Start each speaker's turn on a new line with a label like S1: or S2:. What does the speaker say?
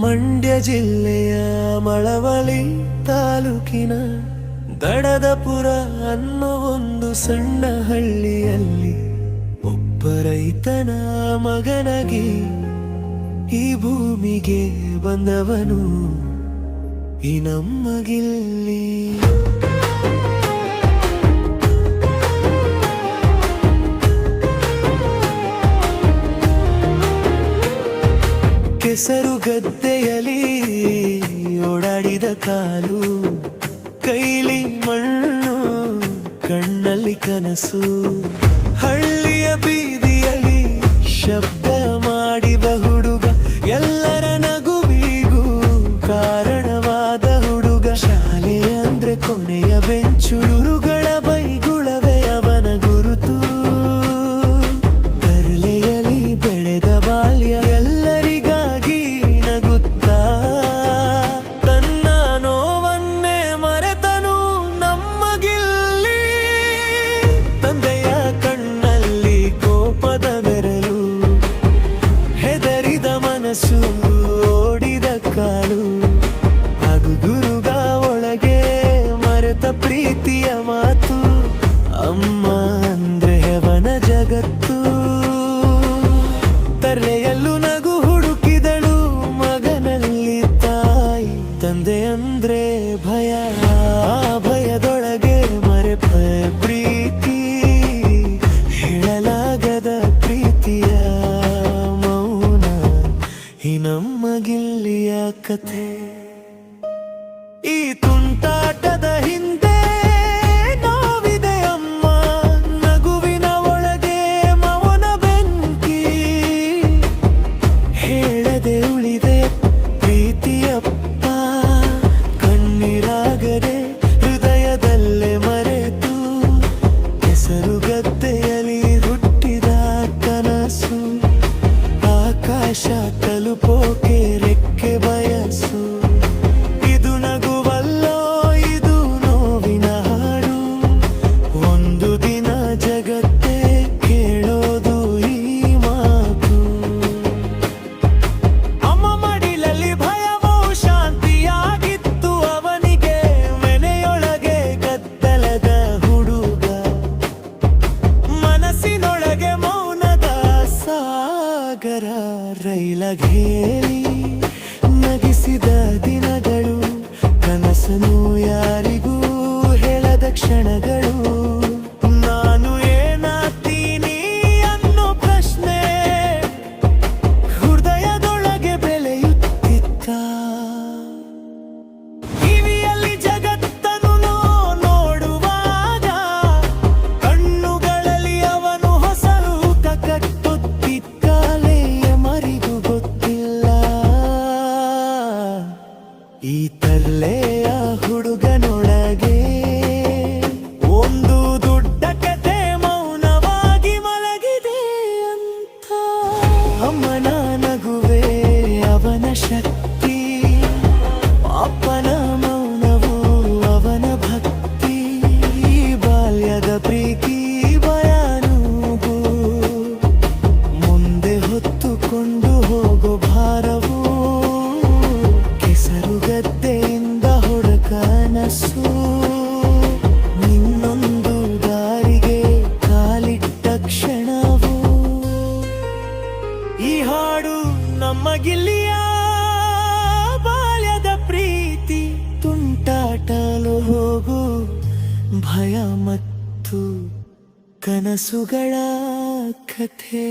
S1: ಮಂಡ್ಯ ಜಿಲ್ಲೆಯ ಮಳವಳಿ ತಾಲೂಕಿನ ದಡದಪುರ ಅನ್ನೋ ಒಂದು ಸಣ್ಣ ಹಳ್ಳಿಯಲ್ಲಿ ಒಬ್ಬ ರೈತನ ಮಗನಗೆ ಈ ಭೂಮಿಗೆ ಬಂದವನು ಈ ನಮ್ಮ ಕೆಸರು ಗದ್ದೆಯಲ್ಲಿ ಓಡಾಡಿದ ಕಾಲು ಕೈಲಿ ಮಣ್ಣು ಕಣ್ಣಲ್ಲಿ ಕನಸು. ಹಳ್ಳಿಯ ಬೀದಿಯಲ್ಲಿ ಶಬ್ದ ಪ್ರೀತಿಯ ಮಾತು, ಅಮ್ಮ ಅಂದ್ರೆ ಹೆವನ ಜಗತ್ತು. ತಲೆಯಲ್ಲೂ ನಗು ಹುಡುಕಿದಳು ಮಗನಲ್ಲಿ ತಾಯಿ. ತಂದೆ ಅಂದ್ರೆ ಭಯ ಭಯದೊಳಗೆ ಮರೆಪ ಪ್ರೀತಿ. ಹೇಳಲಾಗದ ಪ್ರೀತಿಯ ಮೌನ, ಈ ನಮ್ಮ ಗಿಲ್ಲಿಯ ಕಥೆ. శాతలు తలుపోకే ನಗಿಸಿದ ದಿನಗಳು ಹುಡುಗನೊಳಗೆ ಒಂದು ದೊಡ್ಡ ಕಥೆ ಮೌನವಾಗಿ ಮಲಗಿದೆ ಅಂತ. ಅಮ್ಮನ ನಗುವೆ ಅವನ ಶಕ್ತಿ, ಅಪ್ಪನ ಮೌನವು ಅವನ ಭಕ್ತಿ ಬಾಲ್ಯದ ಪ್ರೀತಿ ಬಯಾನುಗೂ ಮುಂದೆ ಹೊತ್ತುಕೊಂಡು ನಮ್ಮ ಗಿಲ್ಲಿಯ ಬಾಲ್ಯದ ಪ್ರೀತಿ ತುಂಟಾಟಲು ಹೋಗು ಭಯ ಮತ್ತು ಕನಸುಗಳ ಕಥೆ.